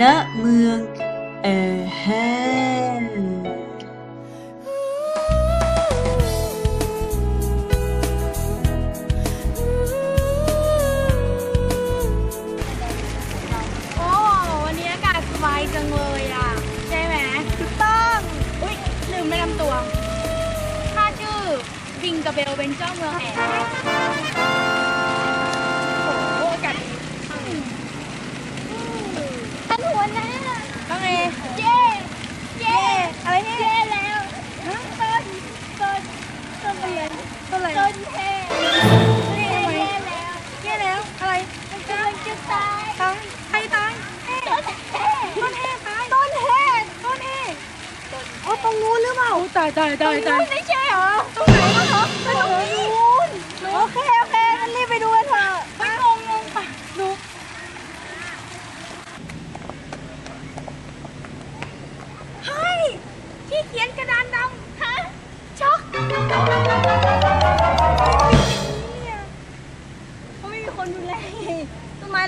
ณเมืองเอแฮนโอ้วันนี้อากาศสบายจังเลยอะ ใช่ไหมถูกต้อง อุ้ยลืมไม่นำตัวข้าชื่อบิงกาเบลเป็นเจ้าเมืองแอน ตายตายใครตายต้นเทต้นเทตายต้นเทต้นเทอ๋อตรงนู้นหรือเปล่าตายตายตายตายไม่ใช่เหรอตรงไหนกันเหรอตรงนู้น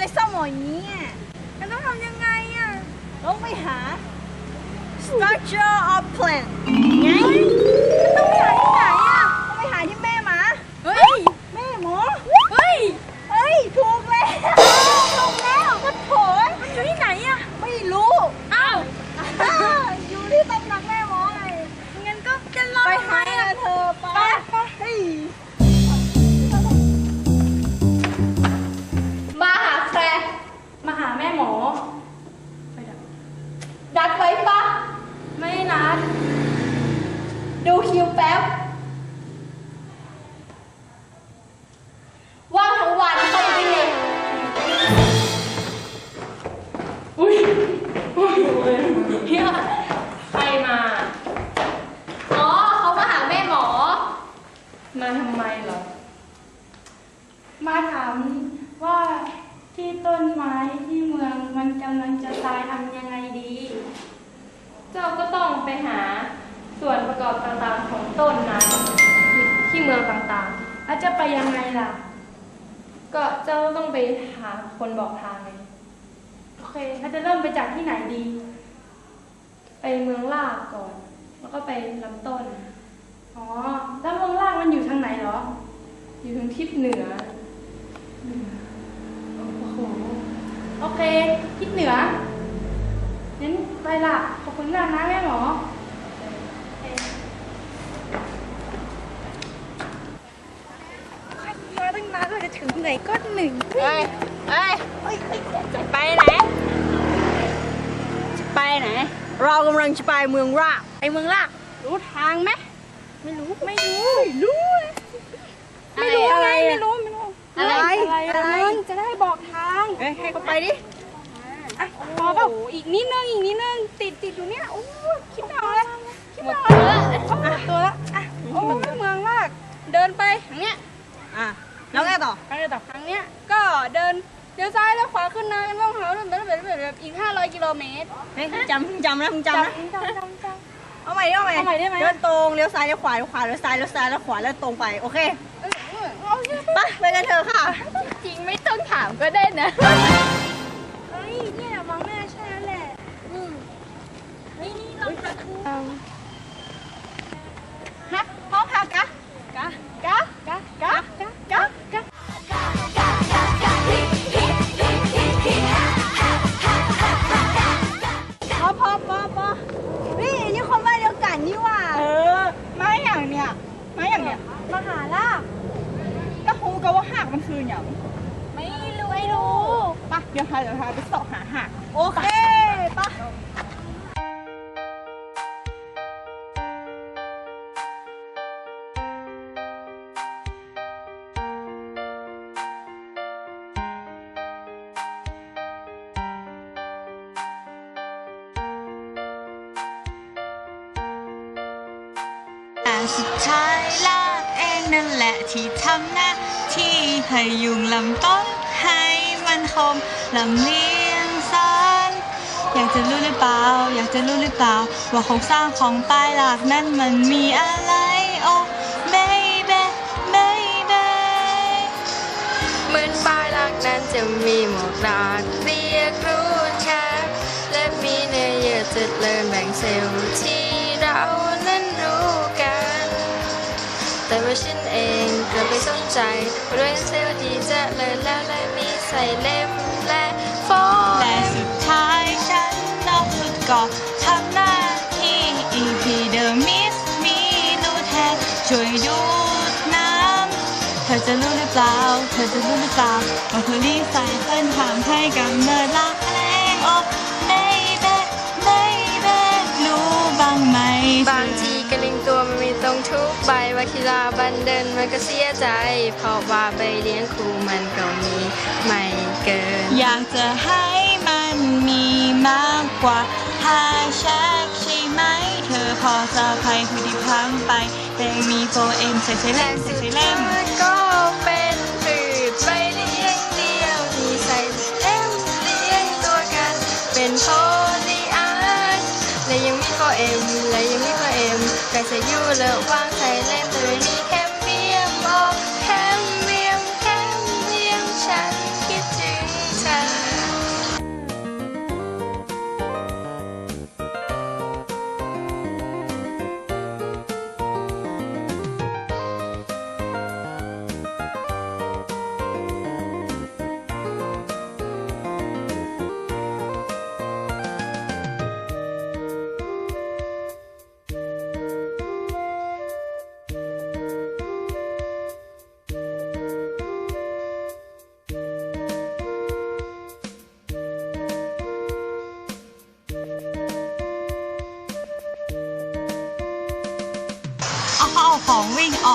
อะไรเศร้าหมองอย่างนี้อะมันต้องทำยังไงอะต้องไปหา structure of plant ไง ทำยังไงดี เจ้าก็ต้องไปหาส่วนประกอบต่างๆของต้นนั้นที่เมืองต่างๆ แล้วจะไปยังไงล่ะ ก็เจ้าต้องไปหาคนบอกทางไงโอเคเราจะเริ่มไปจากที่ไหนดี ไปเมืองลากก่อน แล้วก็ไปลำต้น อ๋อ แล้วเมืองลางมันอยู่ทางไหนเหรอ อยู่ทางทิศเหนือโอ้โห โอเค ทิศเหนือ งั้นไปละขอบคุณมากนะแม่หมอ มาตั้งนานเลยจะถึงไหนก็หนึ่งเอ้ยเอ้ยจะไปไหน จะไปไหน เรากำลังจะไปเมืองรากไอเมืองลากรู้ทางไหมไม่รู้ ไม่รู้รู้ ไม่รู้อะไรไงอะไม่รู้ ไม่รู้ อะไร อะไรอะไรมึงจะได้บอกทางเอ้ยให้เขาไปดิ อะพอเปล่าอีกนิดนึงอีกนิดนึงติดติดอยู่เนี่ยโอ้ยคิดหน่อยคิดหน่อยหมดตัวละอะโอ้ยเมืองลาก เดินไปทางเนี้ยอะแล้วไงต่อทางเนี้ยต่อทางเนี้ยก็เดินเลี้ยวซ้ายแล้วขวาขึ้นเนินว่องเขาแบบแบบแบบแบบอีก 500 กิโลเมตรเฮ้ยจำมึงจำนะมึงจำนะจำจำจำเอาใหม่ดิเอาใหม่เอาใหม่ได้ไหมเดินตรงเลี้ยวซ้ายเลี้ยวขวาเลี้ยวขวาเลี้ยวซ้ายเลี้ยวซ้ายเลี้ยวขวาแล้วตรงไปโอเคเออเออเอาเยอะไปไปไปกันเถอะค่ะ จริงไม่ต้องถามก็ได้นะ เฮ้ยเนี่ยมองหน้าใช่แล้วแหละ อืมเฮ้ยนี่เราจะคื สุดท้ายลากเองนั่นแหละที่ทำหน้าที่ให้ยุงลำต้นให้มันคมลำเลียงสารอยากจะรู้หรือเปล่า อยากจะรู้หรือเปล่า ว่าโครงสร้างของปลายหลากนั้นมันมีอะไรโอ้ baby baby เหมือนปลายหลักนั้นจะมีหมวกดากเรียกรู้ชัดจะเริ่มแบ่งเซลล์ที่ แต่ว่าฉันเองก็ไม่สนใจเรื่องเซลล์ที่จะเลินแล้วและมีใส่เล็บและฟอและนสุดท้ายฉันนอกสุดก็ทำหน้าที่ EP เดอมิสมีรู้แทนช่วยดูดน้ำเธอจะรู้หรือเปล่า เธอจะรู้หรือเปล่าว่าเธอรีไซเคิลทำให้กำเนิดรักแรงโอ้ baby baby รู้บ้างไหมบางที กีฬาบันเดินมันก็เสียใจ เพราะว่าไปเลี้ยงครูมันก็มีไม่เกิน อยากจะให้มันมีมากกว่าห้าแชกใช่ไหม เธอพอจะภัยผู้ที่พังไปแต่มีโฟเอ็มใส่ใส่เล่มใส่ใส่เล่มก็เป็นพืชใบเลี้ยงเดียวที่ใส่เล่มเลี้ยงตัวกัน เป็นโพลีอาร์และยังมีโฟเอ็มและยังมีโฟเอ็มไก่ใส่ยูเลวาง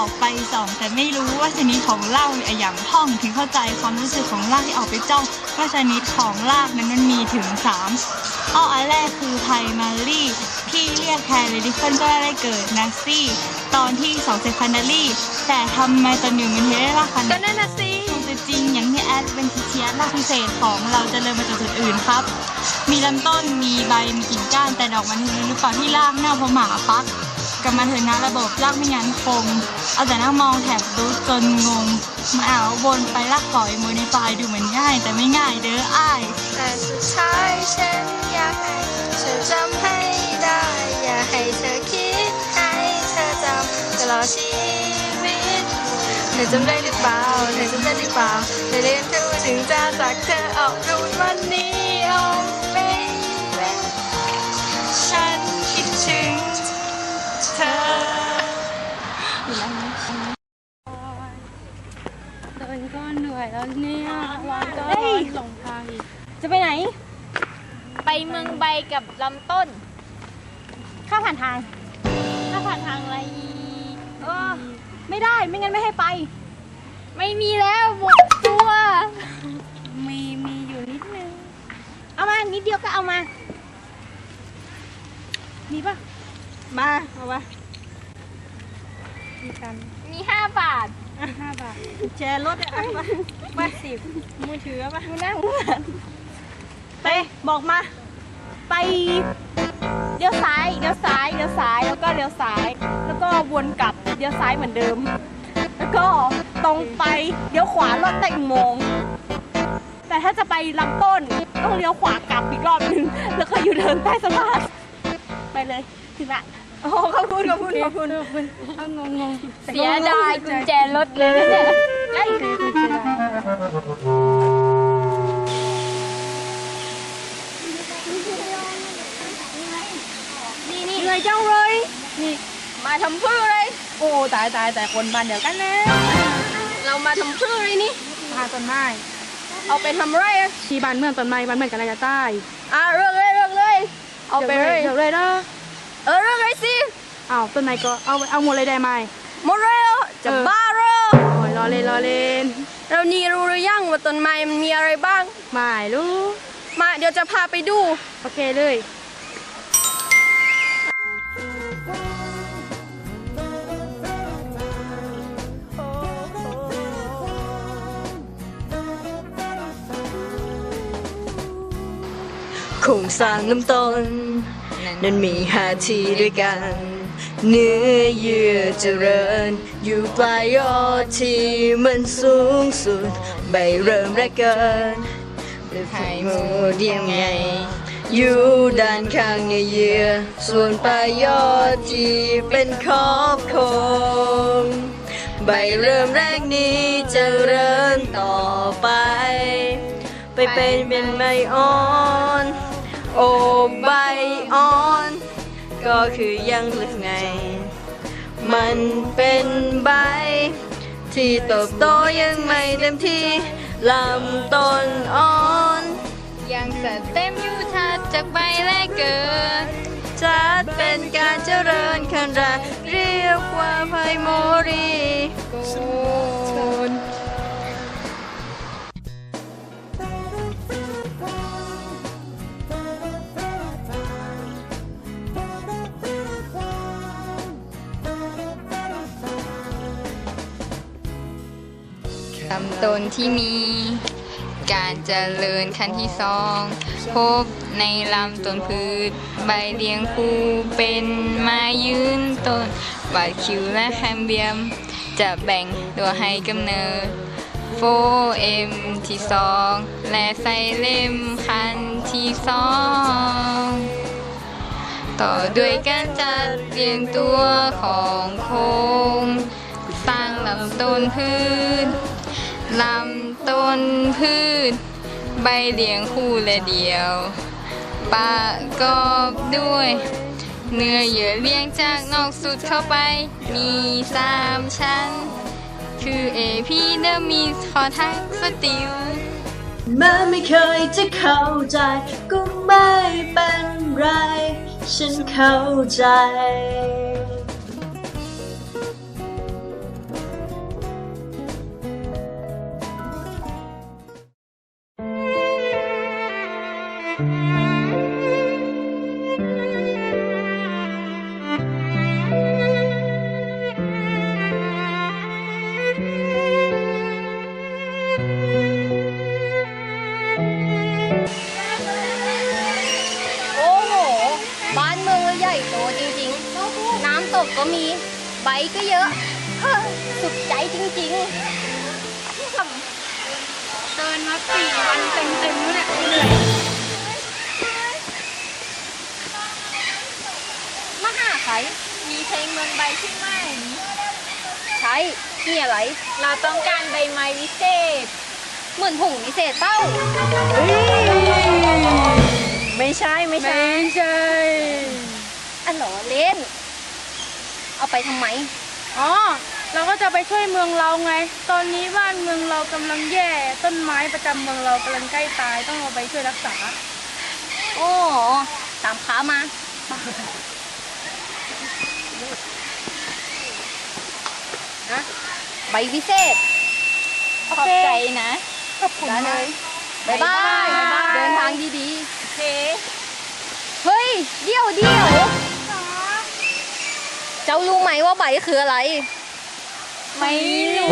องวิ่งออกไปส่องแต่ไม่รู้ว่าชนิดของเหล้าอะอย่างท่องถึงเข้าใจความรู้สึกของลากที่ออกไปจ้องว่าชนิดของลากนั้นมันมีถึงสามอ้ออันแรกคือไพมารีที่เรียกแทนเลดิเฟิลก็ได้เกิดนักซี่ ตอนที่สองเซคันดารีแต่ทำไมตอนหนึ่งมันถึงได้ลากคันก็นั่นน่ะสิคงจะจริงอย่างที่แอดเวนทิเชียสลากพิเศษของเราจะเริ่มมาจากจุดอื่นครับ มีลำต้นมีใบมีกิ่งก้านแต่ดอกมันถึงหรือเปล่าที่ลากเน่าเพราะหมาปัก กับมาเถอะนะระบบลากไม่งั้นคง เอาแต่นั่งมองแถบดูจนงง มาเอาวนไปลากปล่อยโมดิฟายดูเหมือนง่าย แต่ไม่ง่ายเด้ออ้าย แต่สุดท้ายฉันอยากให้เธอจำให้ได้ อยากให้เธอคิดให้เธอจำตลอดชีวิต เธอจำได้หรือเปล่า เธอจำได้หรือเปล่าเธอเรียนรู้ถึงจะจากเธอออกดูวันนี้ น ไปเมืองใบกับลำต้น ข้ามผ่านทาง ถ้าผ่านทางอะไรเออไม่ได้ไม่งั้นไม่ให้ไป ไม่มีแล้วหมดตัว มีมีอยู่นิดนึง เอามานิดเดียวก็เอามา มีปะมา เอาวะมีกันมีห้าบาทอะห้าบาทแชร์รถอะมามาสิบมือถือปะมานั่ งไปบอกมา ไปเลี้ยวซ้ายเลี้ยวซ้ายเลี้ยวซ้ายแล้วก็เลี้ยวซ้าย แล้วก็วนกลับเลี้ยวซ้ายเหมือนเดิม แล้วก็ตรงไปเลี้ยวขวารถแต่งโมงแต่ถ้าจะไปลำต้นต้องเลี้ยวขวากลับอีกรอบหนึงแล้วก็อยู่เดินใต้สะพานไปเลยถึงละโอ้ขอบคุณขอบคุณขอบคุณเอางงงเสียดายกุญแจรถเลยนะเนี่ย นื่อยจังเลย นี่มาทำเพื่ออะไร โอ้ตายตายแต่คนบ้านเดียวกันนะ เรามาทำเพื่ออะไรนี่พาต้นไม้ เอาไปทำไรอะที่บ้านเมืองต้นไม้บ้านเมืองกันอะไรใต้อะเรื่องเลยเรื่องเลย เอาไปเลยเดี๋ยวเลยนะเออเรื่องเลยสิอ้าวต้นไม้ก็เอาเอาหมดเลยได้ไหมหมดเลยจะบ้าเหรอโอ้ยรอเล่นรอเล่นเรานี่รู้หรือยังว่าต้นไม้มันมีอะไรบ้างไม่รู้มาเดี๋ยวจะพาไปดู โอเคเลย โครงสร้างลำต้น นั้นมีห้าทีด้วยกัน เนื้อเยื่อเจริญ อยู่ปลายยอดที่มันสูงสุด ใบเริ่มแรกเกินด้วยไข่มูเดียมไงอยู่ด้านข้างในเหยื่อส่วนปลายยอดที่เป็นขอบโคงใบเริ่มแรกนี้เจะเริญต่อไป ไปเป็นเป็นใบอ่อน โอ้ใบอ่อน ก็คือยังเหลือไง มันเป็นใบ ที่เติบโตยังไม่เต็มที่ลำต้นอ่อน ยังสเต็มอยู่ถัดจากใบแรกเกิดจัดเป็นการเจริญขั้นแรกเรียกว่าไพโมรี ลำต้นที่มี การเจริญขั้นที่สอง พบในลำต้นพืช ใบเลี้ยงคู่เป็นไมายืนต้นบาดคิวและแคมเบียม จะแบ่งตัวให้กำเนิดโฟเอ็มที่สองและไซเลมคันที่สองต่อด้วยการจัดเรียงตัวของโครงสร้างลำต้นพืช ลำต้นพืช ใบเลี้ยงคู่และเดียวประกอบด้วย เนื้อเยื่อเลี้ยงจากนอกสุดเข้าไป มีสามชั้น คือเอพีเดอร์มีคอทักสติลแม้ไม่เคยจะเข้าใจ ก็ไม่เป็นไร ฉันเข้าใจ สี่วันเต็มๆแล้วเนี่ยเหนื่อยมาหาใครมีเพลงเมืองใบใช่ไหม ใช่นี่อะไร เราต้องการใบไม้วิเศษ เหมือนผงวิเศษเต้า ไม่ใช่ไม่ใช่ใช่อันหรอเล่น เอาไปทำไม อ๋อ เราก็จะไปช่วยเมืองเราไง ตอนนี้บ้านเมืองเรากำลังแย่ต้นไม้ประจำเมืองเรากำลังใกล้ตายต้องเอาไปช่วยรักษา โอ้ตามขามานะใบวิเศษขอบใจนะขอบคุณได้เลมากยบายบายบ๊ายบาย เดินทางดีโอเคๆ เฮ้ย เดี๋ยวเดี๋ยว เจ้ารู้ไหมว่าใบคืออะไร ไม่รู้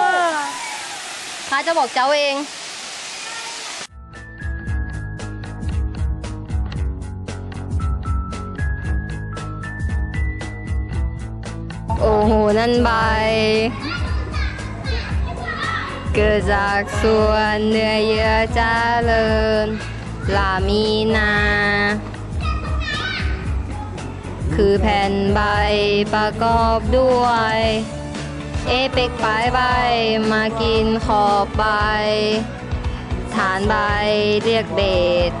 ว่าข้าจะบอกเจ้าเอง โอ้โห นั่นใบ เกิดจากส่วนเนื้อเยื่อเจริญลามีนา คือแผ่นใบประกอบด้วย เอเปกปลายใบมากินขอบใบ ฐานใบเรียกเบส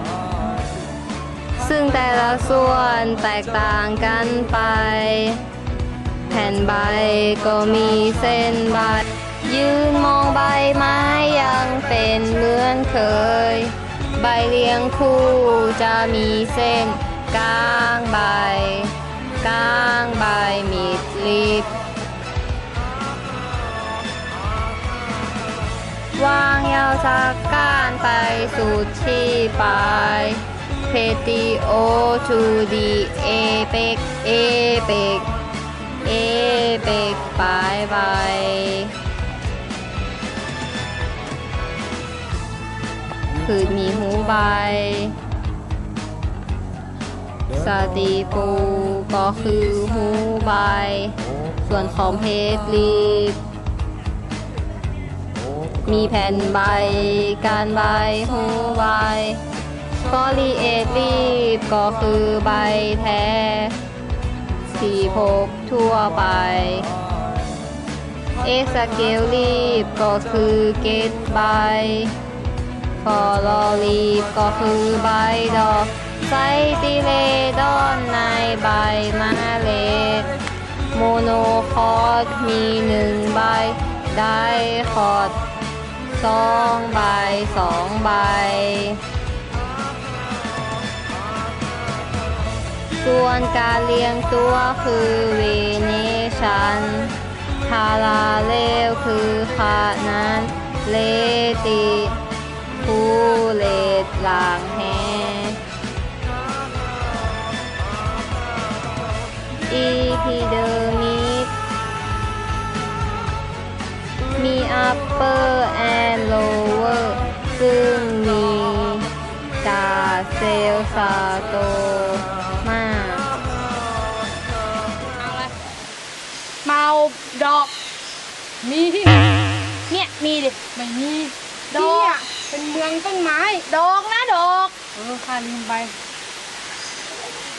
ซึ่งแต่ละส่วนแตกต่างกันไป แผ่นใบก็มีเส้นใบ ยืนมองใบไม้ยังเป็นเหมือนเคย ใบเรียงคู่จะมีเส้นกลางใบกลางใบมีดลิบ วางยาวจากก้านไปสุดที่ปลายเพติโอทูดีเอเปกเอเปกเอเปกปลายใบพืชมีหูใบสติปูก็คือหูใบ ส่วนของเพชรลีบ มีแผ่นใบ การใบหูใบฟอลีเอทรีบก็คือใบแท้ที่พบทั่วไป เอ็กซเกลรีบก็คือเกตใบฟอลอรีบก็คือใบดอกไซติเลดอนในใบมะเล็ดโมโนคอร์ดมีหนึ่งใบ ไดคอร์ด สองใบสองใบ ส่วนการเรียงตัวคือเวเนชันพาราเลลคือขานั้นเลติคูเลตหลางแฮอีพีเดอร์มิ มี upper and lower ซึ่งมีกาเซลล์ซาโตมาเมาดอก มีที่ไหนเนี่ย มีดิ ไม่มี ดอก เป็นเมืองต้นไม้ ดอกนะดอก เออข้าลืมไป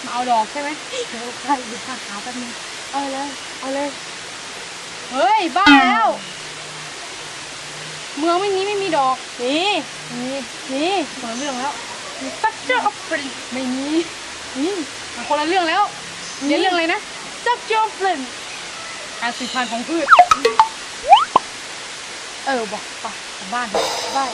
มาเอาดอกใช่ไหมเดี๋ยวข้าดูข้าหาแป๊บนึงเอาเลย เอาเลย เฮ้ย บ้าแล้ว เมืองไม่นี้ไม่มีดอก นี่นี่นี่คนละเรื่องแล้วมีสักเจ้าปริไม่มีนี่มันคนละเรื่องแล้วเรียนเรื่องอะไรนะจับเจ้าปริการสืบพันธุ์ของพืช เออบอกไปกลับบ้านบ้าน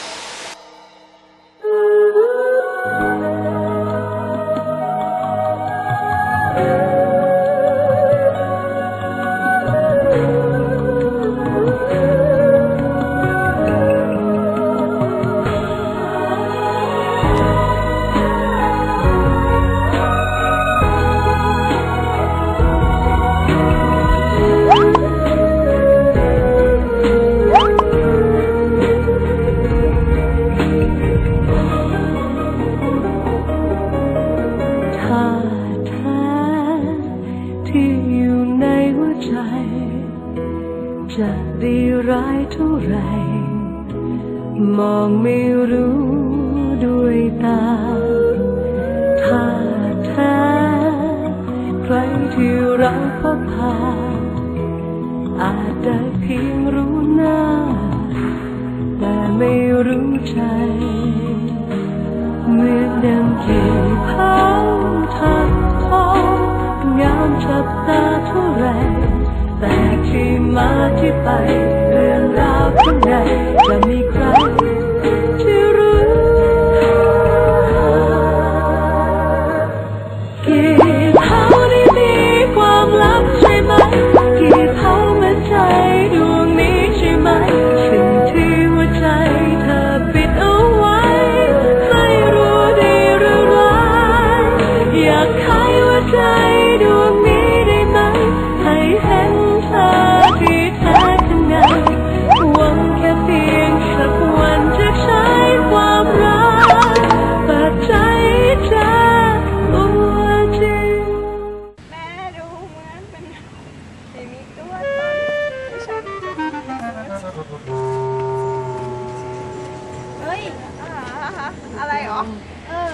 ฮะ อะไรหรอ เออ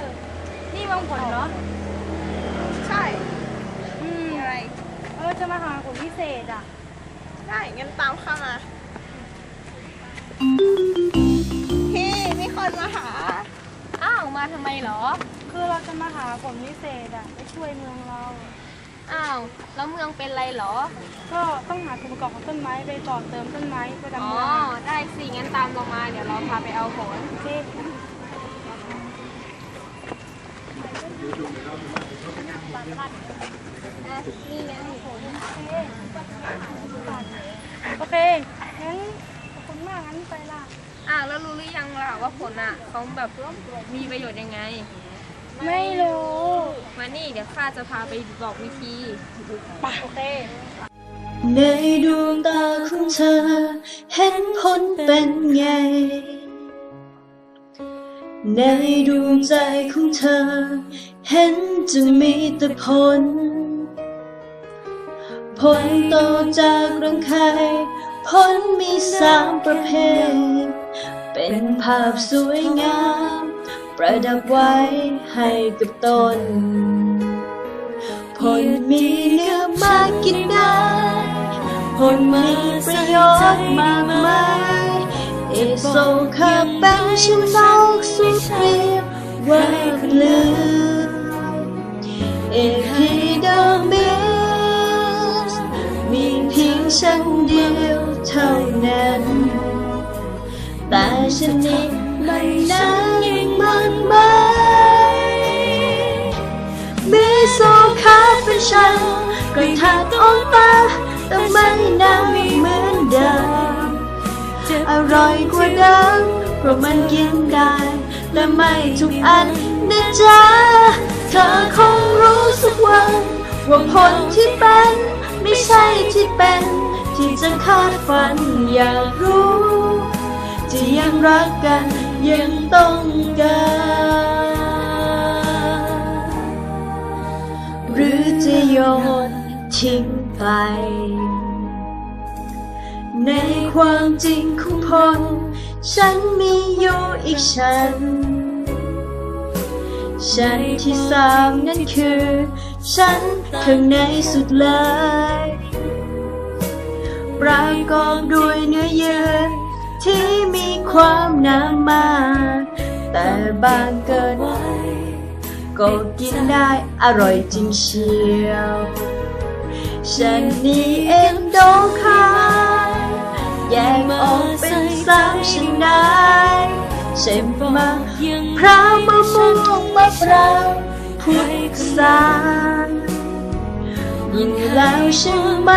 นี่วังผลเหรอใช่ อืม มีอะไร เออ จะมาหาผลพิเศษอะ ได้งั้นตามเข้ามาพี่มีคนมาหา อ้าว มาทำไมเหรอ คือเราจะมาหาผลพิเศษอะไปช่วยเมืองเรา อ้าว แล้วเมืองเป็นไรเหรอ ก็ต้องหาส่วนประกอบของต้นไม้ไปต่อเติมต้นไม้ประจำอ๋อ เมืองอะได้สิ งั้นตามเรามา เดี๋ยวเราพาไปเอาผล โอเค โอเคงั้นขอบคุณมากงั้นไปละอ้าวแล้วรู้หรือยังล่ะว่าผลอะเขาแบบมีประโยชน์ยังไง ไม่รู้ มานี่เดี๋ยวข้าจะพาไปบอกวิธีไปโอเคในดวงตาของเธอ เห็นผลเป็นไง ในดวงใจของเธอ เห็นจะมีแต่ผล ผลต่อจากรังไข่ผลมีสามประเภท เป็นภาพสวยงาม ประดับไว้ให้กับตน ผลมีเนื้อมากกินได้ ผลมีประโยชน์มากมาย เอโซคาเป็นฉันนอกสุดเรียบว่าลืมเอพีดามิสมีเพียงฉันเดียวเท่านั้น แต่ฉันนี้มันนั้นยังมันไหมมีโซคาเป็นฉันก็ถัดออกมาแต่ไม่นานเดิม อร่อยกว่าเดิมเพราะมันกินได้ และไม่ทุกอันนะจ๊ะเธอคงรู้สักวันว่าผลที่เป็นไม่ใช่ที่เป็น ที่จะคาดฝันอยากรู้ จะยังรักกันยังต้องการหรือจะโยนทิ้งไป ในความจริงของพลฉันมีอยู่อีกฉัน ฉันที่สามนั่นคือ ฉันข้างในสุดเลยประกอบด้วยเนื้อเยื่อที่มีความหนามากแต่บางเกินก็กินได้อร่อยจริงเชียว ฉันนี่เองโดนขา แยกออกเป็นสามชนิดใช่มะพร้าวมะม่วงมะพร้าวพุทรายิ่งแล้วใช่ไหม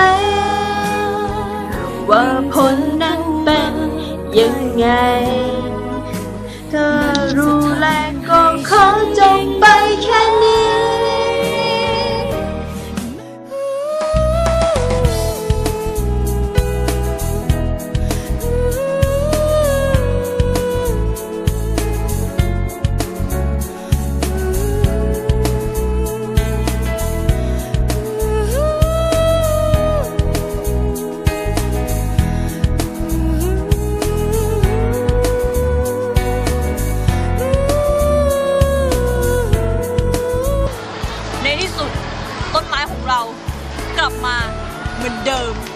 ว่าผลนั้นเป็นยังไง เธอรู้แล้วก็ขอจบไป เหมือนเดิม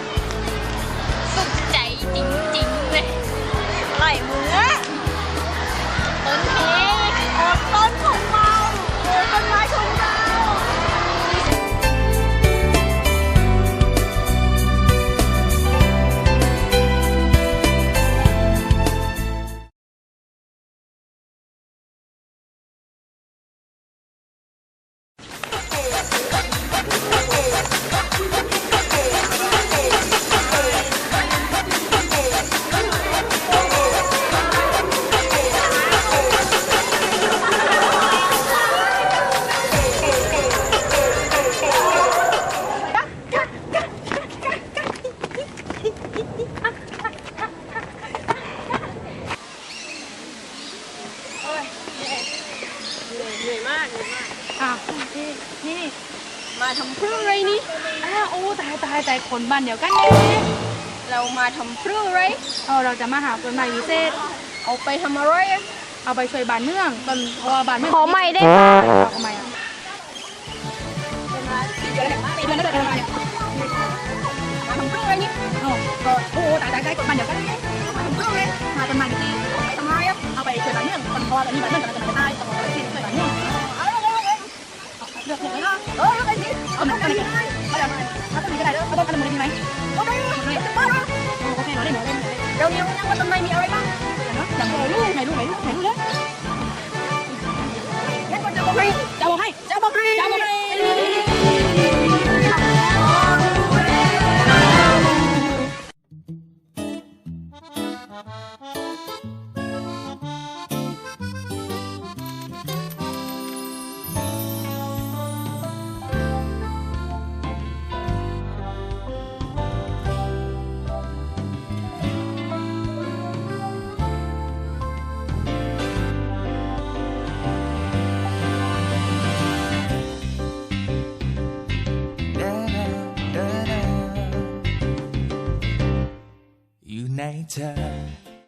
อ้าวนี่นี่มาทำเพื่ออะไรนี่อ้าวโอ้ตายตายตายคนบ้านเดียวกันเนี่ยเรามาทำเพื่ออะไรเอาเราจะมาหาคนใหม่พิเศษ เอาไปทำอะไรอะเอาไปช่วยบ้านเมืองตอนเพราะว่าบ้านเมืองขอใหม่ได้เอาทำไม เมืองคนเพราะว่าตอนนี้บ้านเมืองกำลังจะตายต้องเอาไปช่วยบ้านเมืองเลือกเลือกเลยนะเออไปสิเอา ห